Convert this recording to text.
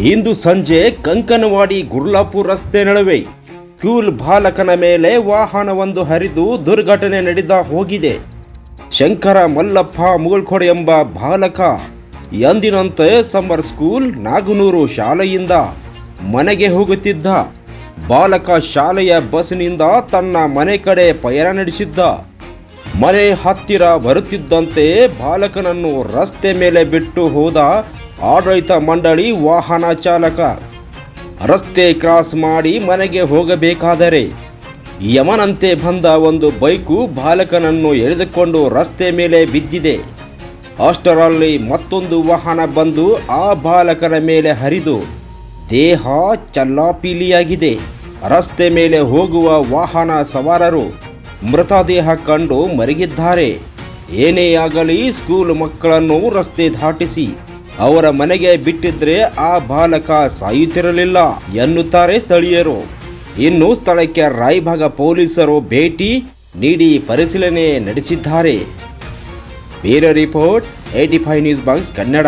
ಇಂದು ಸಂಜೆ ಕಂಕನವಾಡಿ ಗುರ್ಲಾಪುರ್ ರಸ್ತೆ ನಡುವೆ ಸ್ಕೂಲ್ ಬಾಲಕನ ಮೇಲೆ ವಾಹನವೊಂದು ಹರಿದು ದುರ್ಘಟನೆ ನಡೆದ ಹೋಗಿದೆ. ಶಂಕರ ಮಲ್ಲಪ್ಪ ಮುಗಳ್ಕೊಡೆ ಎಂಬ ಬಾಲಕ ಎಂದಿನಂತೆ ಸಮ್ಮರ್ ಸ್ಕೂಲ್ ನಾಗನೂರು ಶಾಲೆಯಿಂದ ಮನೆಗೆ ಹೋಗುತ್ತಿದ್ದ. ಬಾಲಕ ಶಾಲೆಯ ಬಸ್ನಿಂದ ತನ್ನ ಮನೆ ಕಡೆ ಪಯಣ ನಡೆಸಿದ್ದ. ಮನೆ ಹತ್ತಿರ ಬರುತ್ತಿದ್ದಂತೆ ಬಾಲಕನನ್ನು ರಸ್ತೆ ಮೇಲೆ ಬಿಟ್ಟು ಹೋದ ಆಡಳಿತ ಮಂಡಳಿ ವಾಹನ ಚಾಲಕ. ರಸ್ತೆ ಕ್ರಾಸ್ ಮಾಡಿ ಮನೆಗೆ ಹೋಗಬೇಕಾದರೆ ಯಮನಂತೆ ಬಂದ ಒಂದು ಬೈಕು ಬಾಲಕನನ್ನು ಎಳೆದುಕೊಂಡು ರಸ್ತೆ ಮೇಲೆ ಬಿದ್ದಿದೆ. ಅಷ್ಟರಲ್ಲಿ ಮತ್ತೊಂದು ವಾಹನ ಬಂದು ಆ ಬಾಲಕನ ಮೇಲೆ ಹರಿದು ದೇಹ ಚಲ್ಲಾಪಿಲಿಯಾಗಿದೆ. ರಸ್ತೆ ಮೇಲೆ ಹೋಗುವ ವಾಹನ ಸವಾರರು ಮೃತದೇಹ ಕಂಡು ಮರಗಿದ್ದಾರೆ ಏನೇ ಆಗಲಿ ಸ್ಕೂಲ್ ಮಕ್ಕಳನ್ನು ರಸ್ತೆ ದಾಟಿಸಿ ಅವರ ಮನೆಗೆ ಬಿಟ್ಟಿದ್ರೆ ಆ ಬಾಲಕ ಸಾಯುತ್ತಿರಲಿಲ್ಲ ಎನ್ನುತ್ತಾರೆ ಸ್ಥಳೀಯರು. ಇನ್ನು ಸ್ಥಳಕ್ಕೆ ರಾಯಭಾಗ ಪೊಲೀಸರು ಭೇಟಿ ನೀಡಿ ಪರಿಶೀಲನೆ ನಡೆಸಿದ್ದಾರೆ. ಬೇರೆ report eighty five news box Kannada.